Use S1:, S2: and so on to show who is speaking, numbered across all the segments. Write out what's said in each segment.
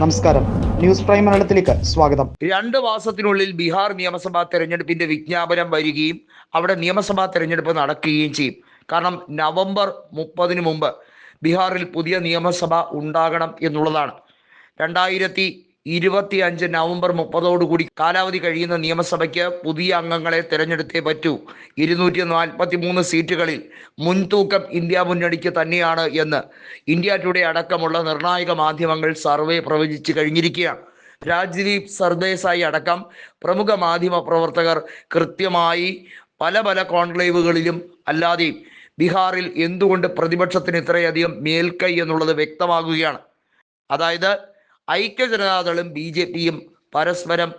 S1: നമസ്കാരം. News prime മലയാളത്തിലേക്ക് സ്വാഗതം.
S2: രണ്ട് മാസത്തിനുള്ളിൽ ബീഹാർ നിയമസഭാ തെരഞ്ഞെടുപ്പിന്റെ വിജ്ഞാപനം വരികയും അവിടെ നിയമസഭാ തെരഞ്ഞെടുപ്പ് നടക്കുകയും ചെയ്യും. കാരണം നവംബർ മുപ്പതിന് മുമ്പ് ബീഹാറിൽ പുതിയ നിയമസഭ ഉണ്ടാകണം എന്നുള്ളതാണ്. രണ്ടായിരത്തി ഇരുപത്തി അഞ്ച് നവംബർ മുപ്പതോടുകൂടി കാലാവധി കഴിയുന്ന നിയമസഭയ്ക്ക് പുതിയ അംഗങ്ങളെ തിരഞ്ഞെടുത്തേ പറ്റൂ. ഇരുന്നൂറ്റി നാൽപ്പത്തി മൂന്ന് സീറ്റുകളിൽ മുൻതൂക്കം ഇന്ത്യ മുന്നണിക്ക് തന്നെയാണ് എന്ന് ഇന്ത്യ ടുഡേ അടക്കമുള്ള നിർണായക മാധ്യമങ്ങൾ സർവേ പ്രവചിച്ചു കഴിഞ്ഞിരിക്കുകയാണ്. രാജ്ദീപ് സർദേശായി അടക്കം പ്രമുഖ മാധ്യമ പ്രവർത്തകർ കൃത്യമായി പല പല കോൺക്ലേവുകളിലും അല്ലാതെയും ബീഹാറിൽ എന്തുകൊണ്ട് പ്രതിപക്ഷത്തിന് ഇത്രയധികം മേൽക്കൈ എന്നുള്ളത് വ്യക്തമാകുകയാണ്. അതായത് ഐക്യ ജനതാദളും ബി ജെ പിയും പരസ്പരം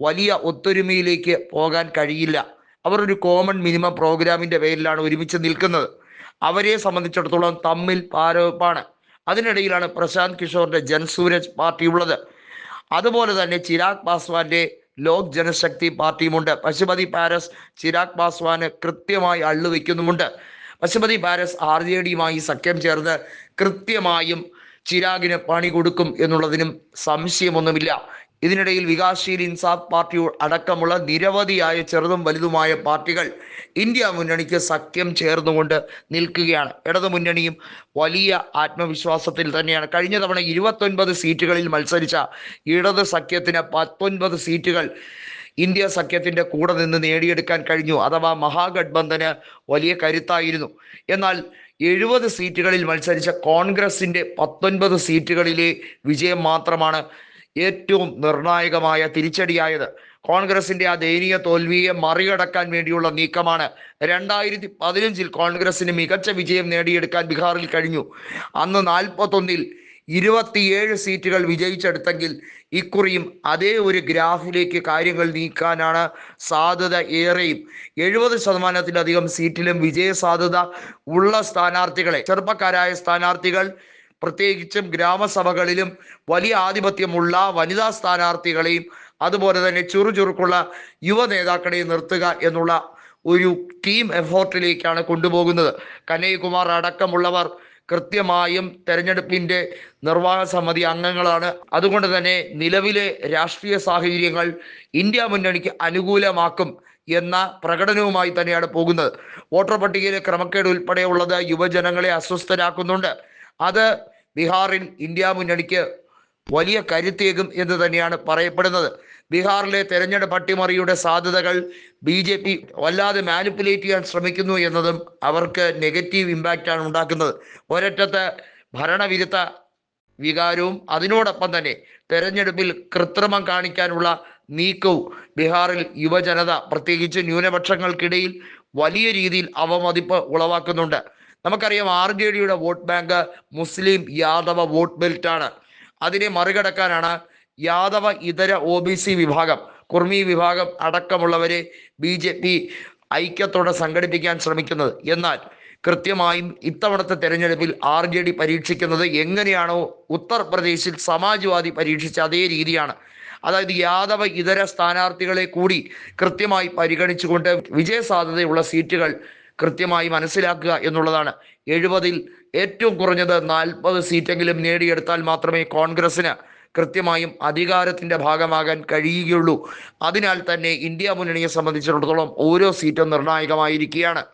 S2: വലിയ ഒത്തൊരുമയിലേക്ക് പോകാൻ കഴിയില്ല. അവർ ഒരു കോമൺ മിനിമം പ്രോഗ്രാമിന്റെ പേരിലാണ് ഒരുമിച്ച് നിൽക്കുന്നത്. അവരെ സംബന്ധിച്ചിടത്തോളം തമ്മിൽ പാരവെപ്പാണ് അതിനിടയിലാണ് പ്രശാന്ത് കിഷോറിന്റെ ജൻസൂരജ് പാർട്ടി ഉള്ളത്. അതുപോലെ തന്നെ ചിരാഗ് പാസ്വാന്റെ ലോക് ജനശക്തി പാർട്ടിയുമുണ്ട്. പശുപതി പാരസ് ചിരാഗ് പാസ്വാന് കൃത്യമായി അള്ളുവെക്കുന്നുമുണ്ട്. പശുപതി പാരസ് ആർ ജെ ഡിയുമായി സഖ്യം ചേർന്ന് കൃത്യമായും ചിരാഗിന് പണി കൊടുക്കും എന്നുള്ളതിനും സംശയമൊന്നുമില്ല. ഇതിനിടയിൽ വികാസ്ശീൽ ഇൻസാഫ് പാർട്ടി അടക്കമുള്ള നിരവധിയായ ചെറുതും വലുതുമായ പാർട്ടികൾ ഇന്ത്യ മുന്നണിക്ക് സഖ്യം ചേർന്നുകൊണ്ട് നിൽക്കുകയാണ്. ഇടതു മുന്നണിയും വലിയ ആത്മവിശ്വാസത്തിൽ തന്നെയാണ്. കഴിഞ്ഞ തവണ ഇരുപത്തൊൻപത് സീറ്റുകളിൽ മത്സരിച്ച ഇടത് സഖ്യത്തിന് പത്തൊൻപത് സീറ്റുകൾ ഇന്ത്യ സഖ്യത്തിന്റെ കൂടെ നിന്ന് നേടിയെടുക്കാൻ കഴിഞ്ഞു. അഥവാ മഹാഗഡ്ബന്ധന് വലിയ കരുത്തായിരുന്നു. എന്നാൽ എഴുപത് സീറ്റുകളിൽ മത്സരിച്ച കോൺഗ്രസിന്റെ പത്തൊൻപത് സീറ്റുകളിലെ വിജയം മാത്രമാണ് ഏറ്റവും നിർണായകമായ തിരിച്ചടിയായത്. കോൺഗ്രസിന്റെ ആ ദയനീയ തോൽവിയെ മറികടക്കാൻ വേണ്ടിയുള്ള നീക്കമാണ് രണ്ടായിരത്തി പതിനഞ്ചിൽ കോൺഗ്രസിന് മികച്ച വിജയം നേടിയെടുക്കാൻ ബീഹാറിൽ കഴിഞ്ഞു. അന്ന് നാൽപ്പത്തൊന്നിൽ ഇരുപത്തിയേഴ് സീറ്റുകൾ വിജയിച്ചെടുത്തെങ്കിൽ ഇക്കുറിയും അതേ ഒരു ഗ്രാഫിലേക്ക് കാര്യങ്ങൾ നീക്കാനാണ് സാധ്യത ഏറെയും. എഴുപത് ശതമാനത്തിലധികം സീറ്റിലും വിജയ സാധ്യത ഉള്ള സ്ഥാനാർത്ഥികളെ ചെറുപ്പക്കാരായ സ്ഥാനാർത്ഥികൾ പ്രത്യേകിച്ചും ഗ്രാമസഭകളിലും വലിയ ആധിപത്യമുള്ള വനിതാ സ്ഥാനാർത്ഥികളെയും അതുപോലെ തന്നെ ചുറുചുറുക്കുള്ള യുവ നേതാക്കളെയും നിർത്തുക എന്നുള്ള ഒരു ടീം എഫോർട്ടിലേക്കാണ് കൊണ്ടുപോകുന്നത്. കനയ്യകുമാർ അടക്കമുള്ളവർ കൃത്യമായും തെരഞ്ഞെടുപ്പിന്റെ നിർവാഹ സമിതി അംഗങ്ങളാണ്. അതുകൊണ്ട് തന്നെ നിലവിലെ രാഷ്ട്രീയ സാഹചര്യങ്ങൾ ഇന്ത്യ മുന്നണിക്ക് അനുകൂലമാക്കും എന്ന പ്രകടനവുമായി തന്നെയാണ് പോകുന്നത്. വോട്ടർ പട്ടികയിലെ ക്രമക്കേട് ഉൾപ്പെടെയുള്ളത് യുവജനങ്ങളെ അസ്വസ്ഥരാക്കുന്നുണ്ട്. അത് ബീഹാറിൽ ഇന്ത്യ മുന്നണിക്ക് വലിയ കരുത്തേകും എന്ന് തന്നെയാണ് പറയപ്പെടുന്നത്. ബീഹാറിലെ തെരഞ്ഞെടുപ്പ് അട്ടിമറിയുടെ സാധ്യതകൾ ബി ജെ പി വല്ലാതെ മാനിപ്പുലേറ്റ് ചെയ്യാൻ ശ്രമിക്കുന്നു എന്നതും അവർക്ക് നെഗറ്റീവ് ഇമ്പാക്റ്റാണ് ഉണ്ടാക്കുന്നത്. ഒരറ്റത്ത് ഭരണവിരുദ്ധ വികാരവും അതിനോടൊപ്പം തന്നെ തെരഞ്ഞെടുപ്പിൽ കൃത്രിമം കാണിക്കാനുള്ള നീക്കവും ബീഹാറിൽ യുവജനത പ്രത്യേകിച്ച് ന്യൂനപക്ഷങ്ങൾക്കിടയിൽ വലിയ രീതിയിൽ അവമതിപ്പ് ഉളവാക്കുന്നുണ്ട്. നമുക്കറിയാം ആർ ജെ ഡിയുടെ vote bank Muslim Yadava vote ബെൽറ്റാണ്. അതിനെ മറികടക്കാനാണ് യാദവ ഇതര ഒ ബി സി വിഭാഗം കുർമി വിഭാഗം അടക്കമുള്ളവരെ ബി ജെ പി ഐക്യത്തോടെ സംഘടിപ്പിക്കാൻ ശ്രമിക്കുന്നത്. എന്നാൽ കൃത്യമായും ഇത്തവണത്തെ തെരഞ്ഞെടുപ്പിൽ ആർ ജെ ഡി പരീക്ഷിക്കുന്നത് എങ്ങനെയാണോ ഉത്തർപ്രദേശിൽ സമാജ്വാദി പരീക്ഷിച്ച അതേ രീതിയാണ്. അതായത് യാദവ ഇതര സ്ഥാനാർത്ഥികളെ കൂടി കൃത്യമായി പരിഗണിച്ചുകൊണ്ട് വിജയ സാധ്യതയുള്ള സീറ്റുകൾ കൃത്യമായി മനസ്സിലാക്കുക എന്നുള്ളതാണ്. എഴുപതിൽ ഏറ്റവും കുറഞ്ഞത് നാൽപ്പത് സീറ്റെങ്കിലും നേടിയെടുത്താൽ മാത്രമേ കോൺഗ്രസിന് കൃത്യമായും അധികാരത്തിന്റെ ഭാഗമാകാൻ കഴിയുകയുള്ളൂ. അതിനാൽ തന്നെ ഇന്ത്യ മുന്നണിയെ സംബന്ധിച്ചിടത്തോളം ഓരോ സീറ്റും നിർണായകമായിരിക്കുകയാണ്.